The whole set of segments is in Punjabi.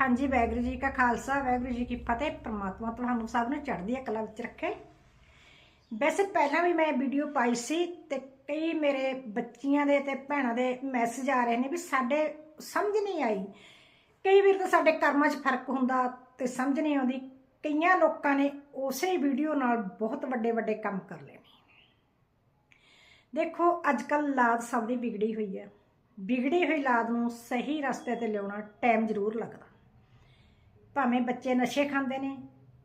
ਹਾਂਜੀ, ਵਾਹਿਗੁਰੂ ਜੀ ਕਾ ਖਾਲਸਾ, ਵਾਹਿਗੁਰੂ ਜੀ ਕੀ ਫਤਿਹ। ਪ੍ਰਮਾਤਮਾ ਤੁਹਾਨੂੰ ਸਭ ਨੂੰ ਚੜ੍ਹਦੀ ਕਲਾ ਵਿੱਚ ਰੱਖੇ। ਵੈਸੇ ਪਹਿਲਾਂ ਵੀ ਮੈਂ ਵੀਡੀਓ ਪਾਈ ਸੀ ਤੇ ਕਈ ਮੇਰੇ ਬੱਚੀਆਂ ਦੇ ਤੇ ਭੈਣਾਂ ਦੇ ਮੈਸੇਜ ਆ ਰਹੇ ਨੇ ਵੀ ਸਾਡੇ ਸਮਝ ਨਹੀਂ ਆਈ। ਕਈ ਵਾਰ ਤਾਂ ਸਾਡੇ ਕਰਮਾਂ 'ਚ ਫ਼ਰਕ ਹੁੰਦਾ ਤੇ ਸਮਝ ਨਹੀਂ ਆਉਂਦੀ। ਕਈਆਂ ਲੋਕਾਂ ਨੇ ਉਸੇ ਵੀਡੀਓ ਨਾਲ ਬਹੁਤ ਵੱਡੇ ਵੱਡੇ ਕੰਮ ਕਰ ਲਏ ਨੇ। ਦੇਖੋ ਅੱਜ ਕੱਲ ਲਾਦ ਸਭ ਦੀ ਵਿਗੜੀ ਹੋਈ ਹੈ। ਵਿਗੜੀ ਹੋਈ ਲਾਦ ਨੂੰ ਸਹੀ ਰਸਤੇ ਤੇ ਲਿਆਉਣਾ ਟਾਈਮ ਜ਼ਰੂਰ ਲੱਗਦਾ। ਭਾਵੇਂ ਬੱਚੇ ਨਸ਼ੇ ਖਾਂਦੇ ਨੇ,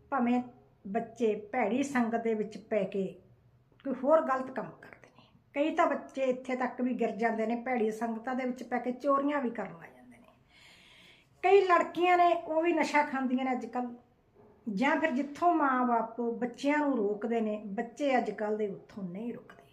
ਭਾਵੇਂ ਬੱਚੇ ਭੈੜੀ ਸੰਗਤ ਦੇ ਵਿੱਚ ਪੈ ਕੇ ਕੋਈ ਹੋਰ ਗਲਤ ਕੰਮ ਕਰਦੇ ਨੇ। ਕਈ ਤਾਂ ਬੱਚੇ ਇੱਥੇ ਤੱਕ ਵੀ ਗਿਰ ਜਾਂਦੇ ਨੇ, ਭੈੜੀ ਸੰਗਤਾਂ ਦੇ ਵਿੱਚ ਪੈ ਕੇ ਚੋਰੀਆਂ ਵੀ ਕਰਨ ਲੱਗ ਜਾਂਦੇ ਨੇ। ਕਈ ਲੜਕੀਆਂ ਨੇ ਉਹ ਵੀ ਨਸ਼ਾ ਖਾਂਦੀਆਂ ਨੇ ਅੱਜ ਕੱਲ ਜਾਂ ਫਿਰ ਜਿੱਥੋਂ ਮਾਂ-ਬਾਪ ਬੱਚਿਆਂ ਨੂੰ ਰੋਕਦੇ ਨੇ, ਬੱਚੇ ਅੱਜ ਕੱਲ ਦੇ ਉੱਥੋਂ ਨਹੀਂ ਰੁਕਦੇ।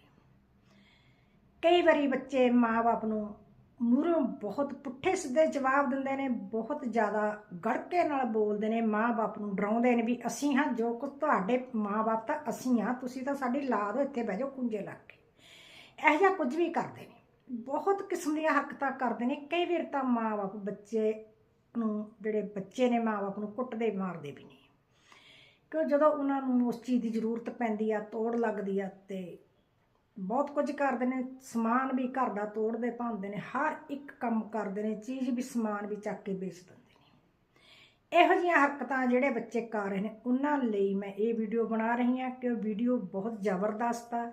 ਕਈ ਵਾਰੀ ਬੱਚੇ ਮਾਂ-ਬਾਪ ਨੂੰ ਮੂਹਰੋਂ ਬਹੁਤ ਪੁੱਠੇ ਸਿੱਧੇ ਜਵਾਬ ਦਿੰਦੇ ਨੇ, ਬਹੁਤ ਜ਼ਿਆਦਾ ਗੜਕੇ ਨਾਲ ਬੋਲਦੇ ਨੇ, ਮਾਂ-ਬਾਪ ਨੂੰ ਡਰਾਉਂਦੇ ਨੇ ਵੀ ਅਸੀਂ ਹਾਂ, ਜੋ ਕੁਝ ਤੁਹਾਡੇ ਮਾਂ-ਬਾਪ ਤਾਂ ਅਸੀਂ ਹਾਂ, ਤੁਸੀਂ ਤਾਂ ਸਾਡੀ ਲਾਦ ਹੋ, ਇੱਥੇ ਬਹਿ ਜਾਓ ਕੁੰਜੇ ਲੱਗ ਕੇ। ਇਹੋ ਜਿਹਾ ਕੁਝ ਵੀ ਕਰਦੇ ਨੇ। ਬਹੁਤ ਕਿਸਮ ਦੀਆਂ ਹਰਕਤਾਂ ਕਰਦੇ ਨੇ, ਕਈ ਵਾਰ ਤਾਂ ਮਾਂ-ਬਾਪ ਬੱਚੇ ਨੂੰ, ਜਿਹੜੇ ਬੱਚੇ ਨੇ ਮਾਂ-ਬਾਪ ਨੂੰ ਕੁੱਟਦੇ, ਮਾਰਦੇ ਵੀ ਨੇ। ਕਿਉਂ ਜਦੋਂ ਉਹਨਾਂ ਨੂੰ ਉਸ ਚੀਜ਼ ਦੀ ਜ਼ਰੂਰਤ ਪੈਂਦੀ ਆ, ਤੋੜ ਲੱਗਦੀ ਆ, ਤੇ ਬਹੁਤ ਕੁਝ ਕਰਦੇ ਨੇ, ਸਮਾਨ ਵੀ ਘਰ ਦਾ ਤੋੜਦੇ, ਭਾਂਦੇ ਨੇ, ਹਰ ਇੱਕ ਕੰਮ ਕਰਦੇ ਨੇ, ਚੀਜ਼ ਵੀ ਸਮਾਨ ਵੀ ਚੱਕ ਕੇ ਵੇਚ ਦਿੰਦੇ ਨੇ। ਇਹੋ ਜਿਹੀਆਂ ਹਰਕਤਾਂ ਜਿਹੜੇ ਬੱਚੇ ਕਰ ਰਹੇ ਨੇ, ਉਹਨਾਂ ਲਈ ਮੈਂ ਇਹ ਵੀਡੀਓ ਬਣਾ ਰਹੀ ਹਾਂ ਕਿ ਉਹ ਵੀਡੀਓ ਬਹੁਤ ਜ਼ਬਰਦਸਤ ਆ।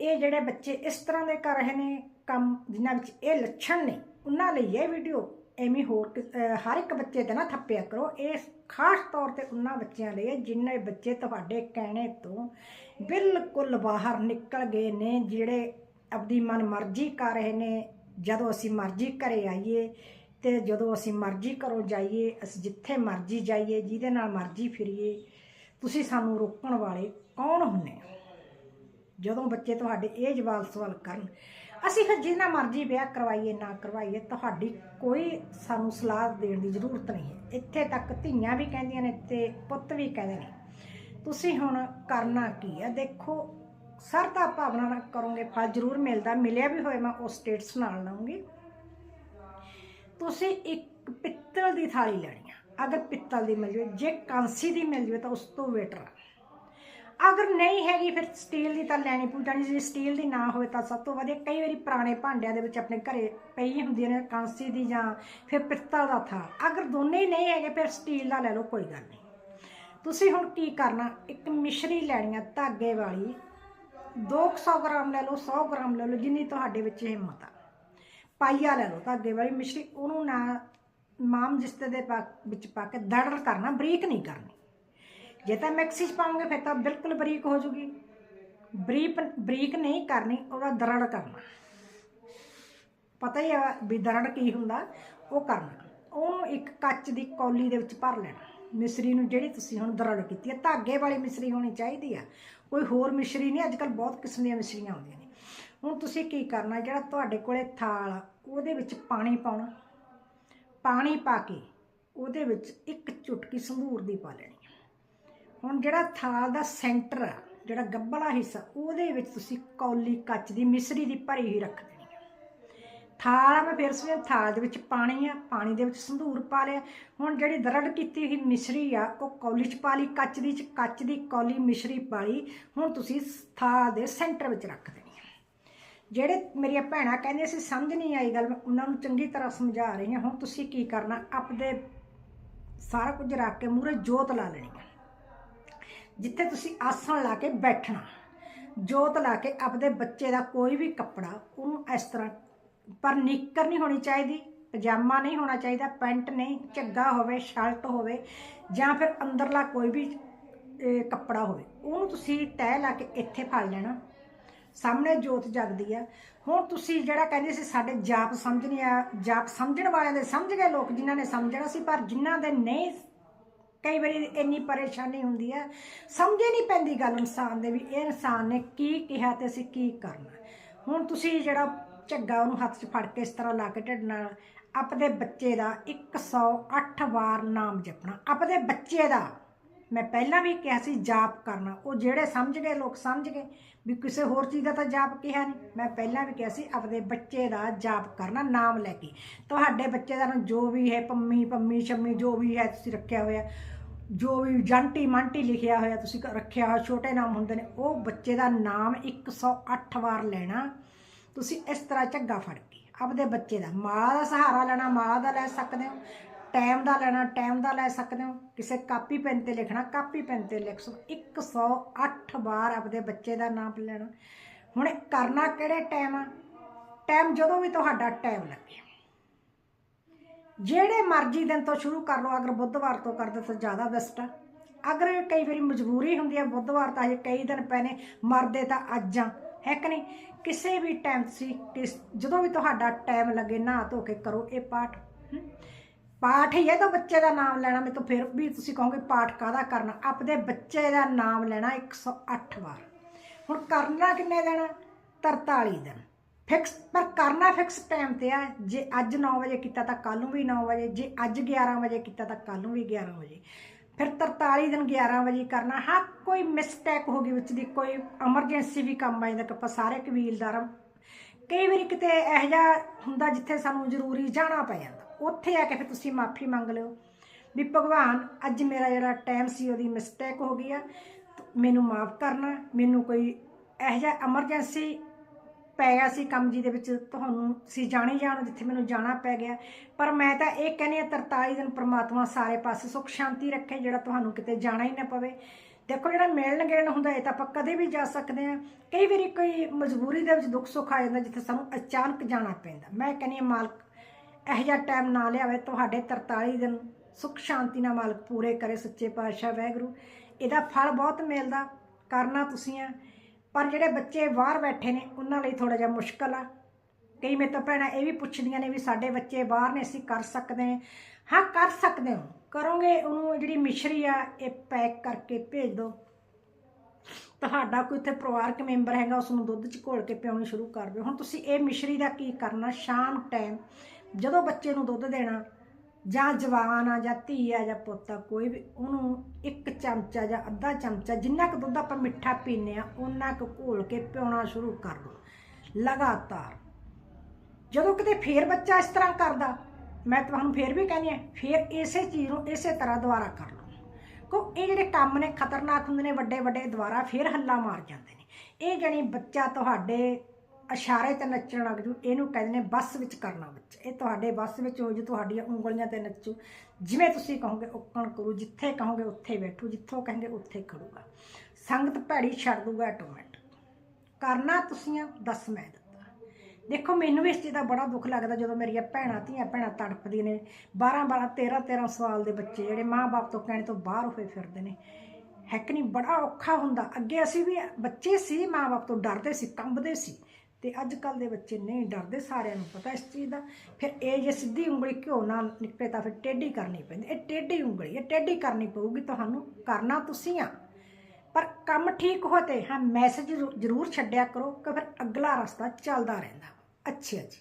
ਇਹ ਜਿਹੜੇ ਬੱਚੇ ਇਸ ਤਰ੍ਹਾਂ ਦੇ ਕਰ ਰਹੇ ਨੇ ਕੰਮ ਜਿਨ੍ਹਾਂ ਵਿੱਚ ਇਹ ਲੱਛਣ ਨੇ, ਉਹਨਾਂ ਲਈ ਇਹ ਵੀਡੀਓ ਐਵੇਂ ਹੋਰ ਕਿ- ਹਰ ਇੱਕ ਬੱਚੇ ਤੇ ਨਾ ਥੱਪਿਆ ਕਰੋ। ਇਹ ਖਾਸ ਤੌਰ ਤੇ ਉਹਨਾਂ ਬੱਚਿਆਂ ਲਈ ਹੈ ਜਿਨ੍ਹਾਂ ਬੱਚੇ ਤੁਹਾਡੇ ਕਹਿਣੇ ਤੋਂ ਬਿਲਕੁਲ ਬਾਹਰ ਨਿਕਲ ਗਏ ਨੇ, ਜਿਹੜੇ ਆਪਣੀ ਮਨ ਮਰਜ਼ੀ ਕਰ ਰਹੇ ਨੇ, ਜਦੋਂ ਅਸੀਂ ਮਰਜ਼ੀ ਘਰੇ ਆਈਏ ਤੇ ਜਦੋਂ ਅਸੀਂ ਮਰਜ਼ੀ ਘਰੋਂ ਜਾਈਏ, ਅਸੀਂ ਜਿੱਥੇ ਮਰਜ਼ੀ ਜਾਈਏ, ਜਿਹਦੇ ਨਾਲ ਮਰਜ਼ੀ ਫਿਰੀਏ, ਤੁਸੀਂ ਸਾਨੂੰ ਰੋਕਣ ਵਾਲੇ ਕੌਣ ਹੁੰਨੇ ਜਦੋਂ ਬੱਚੇ ਤੁਹਾਡੇ ਇਹ ਜਵਾਬ ਸਵਾਲ ਕਰਨ ਅਸੀਂ ਫਿਰ ਜਿੰਨਾ ਮਰਜ਼ੀ ਵਿਆਹ ਕਰਵਾਈਏ, ਨਾ ਕਰਵਾਈਏ, ਤੁਹਾਡੀ ਕੋਈ ਸਾਨੂੰ ਸਲਾਹ ਦੇਣ ਦੀ ਜ਼ਰੂਰਤ ਨਹੀਂ ਹੈ। ਇੱਥੇ ਤੱਕ ਧੀਆਂ ਵੀ ਕਹਿੰਦੀਆਂ ਨੇ ਤੇ ਪੁੱਤ ਵੀ ਕਹਿੰਦੇ ਨੇ। ਤੁਸੀਂ ਹੁਣ ਕਰਨਾ ਕੀ ਹੈ? ਦੇਖੋ, ਸਰਦਾ ਭਾਵਨਾ ਨਾਲ ਕਰੋਗੇ, ਫਲ ਜ਼ਰੂਰ ਮਿਲਦਾ, ਮਿਲਿਆ ਵੀ ਹੋਏ, ਮੈਂ ਉਸ ਸਟੇਟਸ ਨਾਲ ਲਾਉਂਗੀ ਤੁਸੀਂ ਇੱਕ ਪਿੱਤਲ ਦੀ ਥਾਲੀ ਲੈਣੀ ਆ। ਅਗਰ ਪਿੱਤਲ ਦੀ ਮਿਲ ਜਾਵੇ, ਜੇ ਕਾਂਸੀ ਦੀ ਮਿਲ ਜਾਵੇ ਤਾਂ ਉਸ ਤੋਂ ਬੈਟਰ ਆ। ਅਗਰ ਨਹੀਂ ਹੈਗੀ, ਫਿਰ ਸਟੀਲ ਦੀ ਤਾਂ ਲੈਣੀ ਪਊ, ਜਾਣੀ ਜੇ ਸਟੀਲ ਦੀ ਨਾ ਹੋਵੇ ਤਾਂ ਸਭ ਤੋਂ ਵਧੀਆ ਕਈ ਵਾਰੀ ਪੁਰਾਣੇ ਭਾਂਡਿਆਂ ਦੇ ਵਿੱਚ ਆਪਣੇ ਘਰੇ ਪਈ ਹੁੰਦੀਆਂ ਨੇ ਕਾਂਸੀ ਦੀ ਜਾਂ ਫਿਰ ਪਿੱਤਲ ਦਾ ਥਾ। ਅਗਰ ਦੋਨੇ ਹੀ ਨਹੀਂ ਹੈਗੇ, ਫਿਰ ਸਟੀਲ ਦਾ ਲੈ ਲਓ, ਕੋਈ ਗੱਲ ਨਹੀਂ। ਤੁਸੀਂ ਹੁਣ ਕੀ ਕਰਨਾ? ਇੱਕ ਮਿਸ਼ਰੀ ਲੈਣੀ ਆ ਧਾਗੇ ਵਾਲੀ। 200 ਗ੍ਰਾਮ ਲੈ ਲਓ 100 ਗ੍ਰਾਮ ਲੈ ਲਓ, ਜਿੰਨੀ ਤੁਹਾਡੇ ਵਿੱਚ ਹਿੰਮਤ ਆ। ਪਾਈਆ ਲੈ ਲਓ ਧਾਗੇ ਵਾਲੀ ਮਿਸ਼ਰੀ, ਉਹਨੂੰ ਨਾ ਮਾਮ ਜਿਸਤੇ ਦੇ ਪਾ- ਵਿੱਚ ਪਾ ਕੇ ਦੜੜ ਕਰਨਾ, ਬਰੀਕ ਨਹੀਂ ਕਰਨੀ। ਜੇ ਤਾਂ ਮਿਕਸੀ 'ਚ ਪਾਉਂਗੇ ਫਿਰ ਤਾਂ ਬਿਲਕੁਲ ਬਰੀਕ ਹੋ ਜੂਗੀ। ਬਰੀਕ ਬਰੀਕ ਨਹੀਂ ਕਰਨੀ, ਉਹਦਾ ਦਰੜ ਕਰਨਾ। ਪਤਾ ਹੀ ਆ ਵੀ ਦਰੜ ਕੀ ਹੁੰਦਾ, ਉਹ ਕਰਨਾ। ਉਹਨੂੰ ਇੱਕ ਕੱਚ ਦੀ ਕੌਲੀ ਦੇ ਵਿੱਚ ਭਰ ਲੈਣਾ। ਮਿਸਰੀ ਨੂੰ ਜਿਹੜੀ ਤੁਸੀਂ ਹੁਣ ਦਰੜ ਕੀਤੀ ਹੈ ਧਾਗੇ ਵਾਲੀ ਮਿਸਰੀ ਹੋਣੀ ਚਾਹੀਦੀ ਆ। ਕੋਈ ਹੋਰ ਮਿਸ਼ਰੀ ਨਹੀਂ, ਅੱਜ ਕੱਲ ਬਹੁਤ ਕਿਸਮ ਦੀਆਂ ਮਿਸ਼ਰੀਆਂ ਆਉਂਦੀਆਂ ਨੇ। ਹੁਣ ਤੁਸੀਂ ਕੀ ਕਰਨਾ, ਜਿਹੜਾ ਤੁਹਾਡੇ ਕੋਲੇ ਥਾਲ ਆ, ਉਹਦੇ ਵਿੱਚ ਪਾਣੀ ਪਾਉਣਾ। ਪਾਣੀ ਪਾ ਕੇ ਉਹਦੇ ਵਿੱਚ ਇੱਕ ਚੁਟਕੀ ਸੰਧੂਰ ਦੀ ਪਾ ਲੈਣੀ। ਹੁਣ ਜਿਹੜਾ ਥਾਲ ਦਾ ਸੈਂਟਰ ਆ, ਜਿਹੜਾ ਗੱਬਲਾ ਹਿੱਸਾ, ਉਹਦੇ ਵਿੱਚ ਤੁਸੀਂ ਕੌਲੀ ਕੱਚ ਦੀ ਮਿਸਰੀ ਦੀ ਭਰੀ ਹੀ ਰੱਖ ਦੇਣੀ ਆ। ਥਾਲ ਆ, ਮੈਂ ਫਿਰ ਸਵੇ ਥਾਲ ਦੇ ਵਿੱਚ ਪਾਣੀ ਆ, ਪਾਣੀ ਦੇ ਵਿੱਚ ਸੰਧੂਰ ਪਾ ਲਿਆ। ਹੁਣ ਜਿਹੜੀ ਦਰੜ ਕੀਤੀ ਹੋਈ ਮਿਸ਼ਰੀ ਆ, ਉਹ ਕੌਲੀ 'ਚ ਪਾ ਲਈ, ਕੱਚ ਦੀ 'ਚ, ਕੱਚ ਦੀ ਕੌਲੀ ਮਿਸ਼ਰੀ ਪਾ ਲਈ। ਹੁਣ ਤੁਸੀਂ ਥਾਲ ਦੇ ਸੈਂਟਰ ਵਿੱਚ ਰੱਖ ਦੇਣੀ ਜਿਹੜੇ ਮੇਰੀਆਂ ਭੈਣਾਂ ਕਹਿੰਦੀਆਂ ਸੀ, ਸਮਝ ਨਹੀਂ ਆਈ ਗੱਲ, ਮੈਂ ਉਹਨਾਂ ਨੂੰ ਚੰਗੀ ਤਰ੍ਹਾਂ ਸਮਝਾ ਰਹੀ ਹਾਂ। ਹੁਣ ਤੁਸੀਂ ਕੀ ਕਰਨਾ, ਆਪਦੇ ਸਾਰਾ ਕੁਝ ਰੱਖ ਕੇ ਮੂਰੇ ਜੋਤ ਲਾ ਲੈਣੀ ਆ। ਜਿੱਥੇ ਤੁਸੀਂ ਆਸਣ ਲਾ ਕੇ ਬੈਠਣਾ, ਜੋਤ ਲਾ ਕੇ ਆਪਦੇ ਬੱਚੇ ਦਾ ਕੋਈ ਵੀ ਕੱਪੜਾ, ਉਹਨੂੰ ਇਸ ਤਰ੍ਹਾਂ, ਪਰ ਨਿੱਕਰ ਨਹੀਂ ਹੋਣੀ ਚਾਹੀਦੀ, ਪਜਾਮਾ ਨਹੀਂ ਹੋਣਾ ਚਾਹੀਦਾ, ਪੈਂਟ ਨਹੀਂ, ਝੱਗਾ ਹੋਵੇ, ਸ਼ਰਟ ਹੋਵੇ, ਜਾਂ ਫਿਰ ਅੰਦਰਲਾ ਕੋਈ ਵੀ ਕੱਪੜਾ ਹੋਵੇ, ਉਹਨੂੰ ਤੁਸੀਂ ਤੈਅ ਲਾ ਕੇ ਇੱਥੇ ਫੜ ਲੈਣਾ। ਸਾਹਮਣੇ ਜੋਤ ਜਗਦੀ ਆ। ਹੁਣ ਤੁਸੀਂ ਜਿਹੜਾ ਕਹਿੰਦੇ ਸੀ, ਸਾਡੇ ਜਾਪ ਸਮਝਣੀ ਆ ਜਾਪ ਸਮਝਣ ਵਾਲਿਆਂ ਦੇ ਸਮਝ ਗਏ ਲੋਕ, ਜਿਨ੍ਹਾਂ ਨੇ ਸਮਝਣਾ ਸੀ, ਪਰ ਜਿਨ੍ਹਾਂ ਦੇ ਨਹੀਂ ਕਈ ਵਾਰੀ ਇੰਨੀ ਪਰੇਸ਼ਾਨੀ ਹੁੰਦੀ ਹੈ, ਸਮਝੇ ਨਹੀਂ ਪੈਂਦੀ ਗੱਲ ਇਨਸਾਨ ਦੇ ਵੀ ਇਹ ਇਨਸਾਨ ਨੇ ਕੀ ਕਿਹਾ ਤੇ ਅਸੀਂ ਕੀ ਕਰਨਾ। ਹੁਣ ਤੁਸੀਂ ਜਿਹੜਾ ਝੱਗਾ ਉਹਨੂੰ ਹੱਥ 'ਚ ਫੜ ਕੇ ਇਸ ਤਰ੍ਹਾਂ ਲਾ ਕੇ ਢਿੱਡ ਨਾਲ ਆਪਣੇ ਬੱਚੇ ਦਾ 108 ਵਾਰ ਨਾਮ ਜਪਣਾ, ਆਪਣੇ ਬੱਚੇ ਦਾ। ਮੈਂ ਪਹਿਲਾਂ ਵੀ ਕਿਹਾ ਸੀ ਜਾਪ ਕਰਨਾ। ਉਹ ਜਿਹੜੇ ਸਮਝ ਗਏ, ਲੋਕ ਸਮਝ ਗਏ ਵੀ ਕਿਸੇ ਹੋਰ ਚੀਜ਼ ਦਾ ਤਾਂ ਜਾਪ ਕਿਹਾ ਨਹੀਂ ਮੈਂ ਪਹਿਲਾਂ ਵੀ ਕਿਹਾ ਸੀ ਆਪਦੇ ਬੱਚੇ ਦਾ ਜਾਪ ਕਰਨਾ, ਨਾਮ ਲੈ ਕੇ। ਤੁਹਾਡੇ ਬੱਚੇ ਦਾ ਜੋ ਵੀ ਹੈ, ਪੰਮੀ ਪੰਮੀ ਸ਼ੰਮੀ ਜੋ ਵੀ ਹੈ ਤੁਸੀਂ ਰੱਖਿਆ ਹੋਇਆ, ਜੋ ਵੀ ਜੰਟੀ ਮੰਟੀ ਲਿਖਿਆ ਹੋਇਆ ਤੁਸੀਂ ਰੱਖਿਆ ਹੋਇਆ, ਛੋਟੇ ਨਾਮ ਹੁੰਦੇ ਨੇ, ਉਹ ਬੱਚੇ ਦਾ ਨਾਮ 108 ਵਾਰ ਲੈਣਾ। ਤੁਸੀਂ ਇਸ ਤਰ੍ਹਾਂ ਝੱਗਾ ਫੜ ਕੇ ਆਪਦੇ ਬੱਚੇ ਦਾ, ਮਾਲਾ ਦਾ ਸਹਾਰਾ ਲੈਣਾ, ਮਾਲਾ ਦਾ ਲੈ ਸਕਦੇ ਹੋ। ਟਾਈਮ ਦਾ ਲੈਣਾ, ਟਾਈਮ ਦਾ ਲੈ ਸਕਦੇ ਹੋ। ਕਿਸੇ ਕਾਪੀ ਪੈਨ ਤੇ ਲਿਖਣਾ, ਕਾਪੀ ਪੈਨ ਤੇ ਲਿਖ ਸੋ 108 ਵਾਰ ਆਪਦੇ ਬੱਚੇ ਦਾ ਨਾਮ ਲੈਣਾ। ਹੁਣ ਕਰਨਾ ਕਿਹੜੇ ਟਾਈਮ ਆ? ਟਾਈਮ ਜਦੋਂ ਵੀ ਤੁਹਾਡਾ ਟਾਈਮ ਲੱਗੇ। ਜਿਹੜੇ ਮਰਜ਼ੀ ਦਿਨ ਤੋਂ ਸ਼ੁਰੂ ਕਰ ਲਓ, ਅਗਰ ਬੁੱਧਵਾਰ ਤੋਂ ਕਰਦੇ ਤਾਂ ਜ਼ਿਆਦਾ ਬੈਸਟ ਆ। ਅਗਰ ਕਈ ਵਾਰੀ ਮਜਬੂਰੀ ਹੁੰਦੀ ਹੈ ਬੁੱਧਵਾਰ ਤਾਂ ਹਜੇ ਕਈ ਦਿਨ ਪਏ ਨੇ ਮਰਦੇ ਤਾਂ ਅੱਜ ਆ। ਹੈ ਕਿ ਨਹੀਂ? ਕਿਸੇ ਵੀ ਟਾਈਮ ਸੀ ਕਿਸ ਜਦੋਂ ਵੀ ਤੁਹਾਡਾ ਟਾਈਮ ਲੱਗੇ ਨਾ ਧੋ ਕੇ ਕਰੋ ਇਹ ਪਾਠ। ਪਾਠ ਹੀ ਹੈ ਤਾਂ ਬੱਚੇ ਦਾ ਨਾਮ ਲੈਣਾ, ਮੈਂ ਤਾਂ ਫਿਰ ਵੀ ਤੁਸੀਂ ਕਹੋਗੇ ਪਾਠ ਕਾਹਦਾ ਕਰਨਾ? ਆਪਦੇ ਬੱਚੇ ਦਾ ਨਾਮ ਲੈਣਾ 108 ਵਾਰ। ਹੁਣ ਕਰਨਾ ਕਿੰਨੇ ਦਿਨ? 43 ਦਿਨ। ਫਿਕਸ ਪਰ ਕਰਨਾ ਫਿਕਸ ਟਾਈਮ ਤੇ ਆ। ਜੇ ਅੱਜ 9 ਵਜੇ ਕੀਤਾ ਤਾਂ ਕੱਲ ਨੂੰ ਵੀ 9 ਵਜੇ, ਜੇ ਅੱਜ 11 ਵਜੇ ਕੀਤਾ ਤਾਂ ਕੱਲ ਨੂੰ ਵੀ 11 ਵਜੇ। ਫਿਰ 43 ਦਿਨ 11 ਵਜੇ ਕਰਨਾ। ਹਾਂ, ਕੋਈ ਮਿਸਟੇਕ ਹੋ ਗਈ ਵਿੱਚ ਦੀ, ਕੋਈ ਐਮਰਜੈਂਸੀ ਵੀ ਕੰਮ ਆ ਜਾਂਦਾ, ਕਿ ਆਪਾਂ ਸਾਰੇ ਕਬੀਲਦਾਰ ਕਈ ਵਾਰੀ ਕਿਤੇ ਇਹੋ ਜਿਹਾ ਹੁੰਦਾ ਜਿੱਥੇ ਸਾਨੂੰ ਜ਼ਰੂਰੀ ਜਾਣਾ ਪੈ ਜਾਂਦਾ। ਉੱਥੇ ਆ ਕੇ ਫਿਰ ਤੁਸੀਂ ਮਾਫੀ ਮੰਗ ਲਿਓ। ਵੀ ਭਗਵਾਨ, ਅੱਜ ਮੇਰਾ ਜਿਹੜਾ ਟਾਈਮ ਸੀ, ਉਹਦੀ ਮਿਸਟੇਕ ਹੋ ਗਈ ਆ। ਮੈਨੂੰ ਮਾਫ ਕਰਨਾ, ਮੈਨੂੰ ਕੋਈ ਇਹੋ ਜਿਹਾ ਐਮਰਜੈਂਸੀ ਪੈ ਗਿਆ ਸੀ ਕੰਮ ਜੀ ਦੇ ਵਿੱਚ, ਤੁਹਾਨੂੰ ਸੀ ਜਾਣੀ ਜਾਣ, ਜਿੱਥੇ ਮੈਨੂੰ ਜਾਣਾ ਪੈ ਗਿਆ। ਪਰ ਮੈਂ ਤਾਂ ਇਹ ਕਹਿੰਦੀ ਆ 43 ਦਿਨ ਪ੍ਰਮਾਤਮਾ ਸਾਰੇ ਪਾਸੇ ਸੁੱਖ ਸ਼ਾਂਤੀ ਰੱਖੇ, ਜਿਹੜਾ ਤੁਹਾਨੂੰ ਕਿਤੇ ਜਾਣਾ ਹੀ ਨਾ ਪਵੇ। ਦੇਖੋ ਜਿਹੜਾ ਮਿਲਣ ਗਿਲਣ ਹੁੰਦਾ, ਇਹ ਤਾਂ ਆਪਾਂ ਕਦੇ ਵੀ ਜਾ ਸਕਦੇ ਆ ਕਈ ਵਾਰੀ ਕੋਈ ਮਜਬੂਰੀ ਦੇ ਵਿੱਚ ਦੁੱਖ ਸੁੱਖ ਆ ਜਾਂਦਾ, ਜਿੱਥੇ ਸਾਨੂੰ ਅਚਾਨਕ ਜਾਣਾ ਪੈਂਦਾ। ਮੈਂ ਕਹਿੰਦੀ ਹਾਂ, ਮਾਲਕ ਇਹੋ ਜਿਹਾ ਟਾਈਮ ਨਾ ਲਿਆਵੇ, ਤੁਹਾਡੇ 43 ਦਿਨ ਸੁੱਖ ਸ਼ਾਂਤੀ ਨਾਲ ਮਾਲਕ ਪੂਰੇ ਕਰੇ ਸੱਚੇ ਪਾਤਸ਼ਾਹ ਵਾਹਿਗੁਰੂ। ਇਹਦਾ ਫਲ ਬਹੁਤ ਮਿਲਦਾ, ਕਰਨਾ ਤੁਸੀਂ ਆ। ਪਰ ਜਿਹੜੇ ਬੱਚੇ ਬਾਹਰ ਬੈਠੇ ਨੇ, ਉਹਨਾਂ ਲਈ ਥੋੜਾ ਜਿਹਾ ਮੁਸ਼ਕਲ ਆ। ਕਈ ਮੇਰੇ ਤੋਂ ਭੈਣਾਂ ਇਹ ਵੀ ਪੁੱਛਦੀਆਂ ਨੇ ਵੀ ਸਾਡੇ ਬੱਚੇ ਬਾਹਰ ਨੇ, ਅਸੀਂ ਕਰ ਸਕਦੇ ਹਾਂ। ਕਰ ਸਕਦੇ ਹੋ। ਕਰੋਗੇ, ਉਹਨੂੰ ਜਿਹੜੀ ਮਿਸ਼ਰੀ ਆ, ਇਹ ਪੈਕ ਕਰਕੇ ਭੇਜ ਦਿਓ। ਤੁਹਾਡਾ ਕੋਈ ਉੱਥੇ ਪਰਿਵਾਰਕ ਮੈਂਬਰ ਹੈਗਾ ਉਸ ਨੂੰ ਦੁੱਧ 'ਚ ਘੋਲ ਕੇ ਪਿਆਉਣੀ ਸ਼ੁਰੂ ਕਰ ਦਿਓ। ਹੁਣ ਤੁਸੀਂ ਇਹ ਮਿਸ਼ਰੀ ਦਾ ਕੀ ਕਰਨਾ? ਸ਼ਾਮ ਟਾਈਮ ਜਦੋਂ ਬੱਚੇ ਨੂੰ ਦੁੱਧ ਦੇਣਾ, ਜਾਂ ਜਵਾਨ ਆ, ਜਾਂ ਧੀ ਆ, ਜਾਂ ਪੁੱਤ ਆ, ਕੋਈ ਵੀ, ਉਹਨੂੰ ਇੱਕ ਚਮਚਾ ਜਾਂ ਅੱਧਾ ਚਮਚਾ, ਜਿੰਨਾ ਕੁ ਦੁੱਧ ਆਪਾਂ ਮਿੱਠਾ ਪੀਨੇ ਆ ਉਹਨਾਂ ਕੁ ਘੋਲ ਕੇ ਪਿਉਣਾ ਸ਼ੁਰੂ ਕਰ ਦਿਓ ਲਗਾਤਾਰ। ਜਦੋਂ ਕਿਤੇ ਫੇਰ ਬੱਚਾ ਇਸ ਤਰ੍ਹਾਂ ਕਰਦਾ, ਮੈਂ ਤੁਹਾਨੂੰ ਫੇਰ ਵੀ ਕਹਿੰਦੀ ਆ ਫੇਰ ਇਸੇ ਚੀਜ਼ ਨੂੰ ਇਸੇ ਤਰ੍ਹਾਂ ਦੁਬਾਰਾ ਕਰ ਲਓ। ਕੋ ਇਹ ਜਿਹੜੇ ਕੰਮ ਨੇ, ਖਤਰਨਾਕ ਹੁੰਦੇ ਨੇ ਵੱਡੇ ਵੱਡੇ ਦੁਬਾਰਾ ਫੇਰ ਹੱਲਾ ਮਾਰ ਜਾਂਦੇ ਨੇ। ਇਹ ਜਣੀ ਬੱਚਾ ਤੁਹਾਡੇ ਇਸ਼ਾਰੇ ਤੇ ਨੱਚਣ ਲੱਗ ਜੂ, ਇਹਨੂੰ ਕਹਿੰਦੇ ਨੇ ਬੱਸ ਵਿੱਚ ਕਰਨਾ ਬੱਚਾ। ਇਹ ਤੁਹਾਡੇ ਬੱਸ ਵਿੱਚ ਹੋ ਜੂ, ਤੁਹਾਡੀਆਂ ਉਂਗਲੀਆਂ ਤੇ ਨੱਚੂ। ਜਿਵੇਂ ਤੁਸੀਂ ਕਹੋਗੇ ਉਕਣ ਕਰੂ, ਜਿੱਥੇ ਕਹੋਗੇ ਉੱਥੇ ਬੈਠੂ, ਜਿੱਥੋਂ ਕਹਿੰਦੇ ਉੱਥੇ ਖੜੂਗਾ। ਸੰਗਤ ਭੈੜੀ ਛੱਡ ਦੂਗਾ ਆਟੋਮੈਟਿਕ। ਕਰਨਾ ਤੁਸੀਂ ਦੱਸ ਮੈਂ ਦਿੱਤਾ। ਦੇਖੋ, ਮੈਨੂੰ ਵੀ ਇਸ ਚੀਜ਼ ਦਾ ਬੜਾ ਦੁੱਖ ਲੱਗਦਾ ਜਦੋਂ ਮੇਰੀਆਂ ਭੈਣਾਂ, ਧੀਆਂ ਭੈਣਾਂ ਤੜਪਦੀਆਂ ਨੇ। 12 12 13 13 ਸਾਲ ਦੇ ਬੱਚੇ ਜਿਹੜੇ ਮਾਂ-ਬਾਪ ਤੋਂ ਕਹਿਣ ਤੋਂ ਬਾਹਰ ਹੋਏ ਫਿਰਦੇ ਨੇ। ਹੈ ਕਿ ਨਹੀਂ? ਬੜਾ ਔਖਾ ਹੁੰਦਾ। ਅੱਗੇ ਅਸੀਂ ਵੀ ਬੱਚੇ ਸੀ, ਮਾਂ-ਬਾਪ ਤੋਂ ਡਰਦੇ ਸੀ, ਕੰਬਦੇ ਸੀ। ਤੇ ਅੱਜ ਕੱਲ ਦੇ ਬੱਚੇ ਨਹੀਂ ਡਰਦੇ, ਸਾਰਿਆਂ ਨੂੰ ਪਤਾ ਇਸ ਚੀਜ਼ ਦਾ। ਫਿਰ ਇਹ ਜੇ ਸਿੱਧੀ ਉਂਗਲੀ ਘਿਓ ਨਾਲ ਨਿਕਲੇ ਤਾਂ ਫਿਰ ਟੇਢੀ ਕਰਨੀ ਪੈਂਦੀ। ਇਹ ਟੇਢੀ ਉਂਗਲੀ, ਇਹ ਟੇਢੀ ਕਰਨੀ ਪਊਗੀ, ਤੁਹਾਨੂੰ ਕਰਨਾ ਤੁਸੀਂ ਆ। ਪਰ ਕੰਮ ਠੀਕ ਹੋਤੇ ਹਾਂ, ਮੈਸੇਜ ਜ਼ਰੂਰ ਛੱਡਿਆ ਕਰੋ ਕਿ ਫਿਰ ਅਗਲਾ ਰਸਤਾ ਚੱਲਦਾ ਰਹਿੰਦਾ। ਅੱਛਾ ਜੀ